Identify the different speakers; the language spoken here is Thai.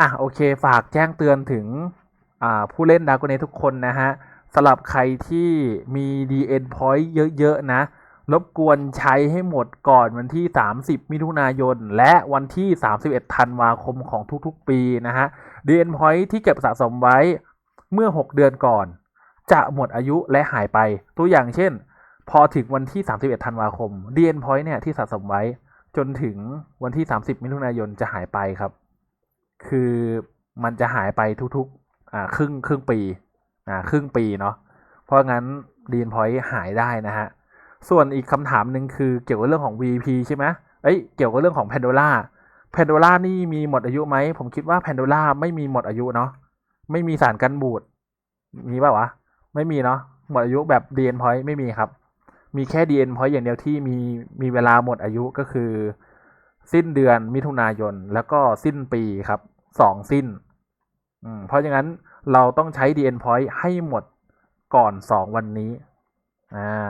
Speaker 1: อะโอเคฝากแจ้งเตือนถึงอ่าผู้เล่นด a กเนทุกคนนะฮะสำหรับใครที่มี DN Point เยอะๆนะ รบกวนใช้ให้หมดก่อนวันที่ 30 มิถุนายน และวันที่ 31 ธันวาคมของทุกๆ ปีนะฮะ DN Point ที่เก็บสะสมไว้เมื่อ 6 เดือนก่อน จะหมดอายุและหายไป ตัวอย่างเช่น พอถึงวันที่ 31 ธันวาคม DN Point เนี่ยที่สะสมไว้จนถึงวันที่ 30 มิถุนายนจะหายไปครับ คือมันจะหายไปทุกๆอ่าครึ่งครึ่งปีอ่าครึ่งปีเนาะเพราะงั้น DN Point หายได้นะฮะ ส่วนอีกคำถามหนึ่งคือเกี่ยวกับเรื่องของ VP ใช่ไหมเอ้ยเกี่ยวกับเรื่องของ Pandora Pandora นี่มีหมดอายุไหม ผมคิดว่า Pandora ไม่มีหมดอายุเนาะไม่มีสารกันบูดมีเปล่าวะ ไม่มีเนาะหมดอายุแบบ DN Point ไม่มีครับ มีแค่ DN Point อย่างเดียวที่มีมีเวลาหมดอายุก็คือ สิ้นเดือนมิถุนายน แล้วก็สิ้นปีครับสองสิ้น เพราะฉะนั้นเราต้องใช้ DN Point ให้หมดก่อนสองวันนี้อ่า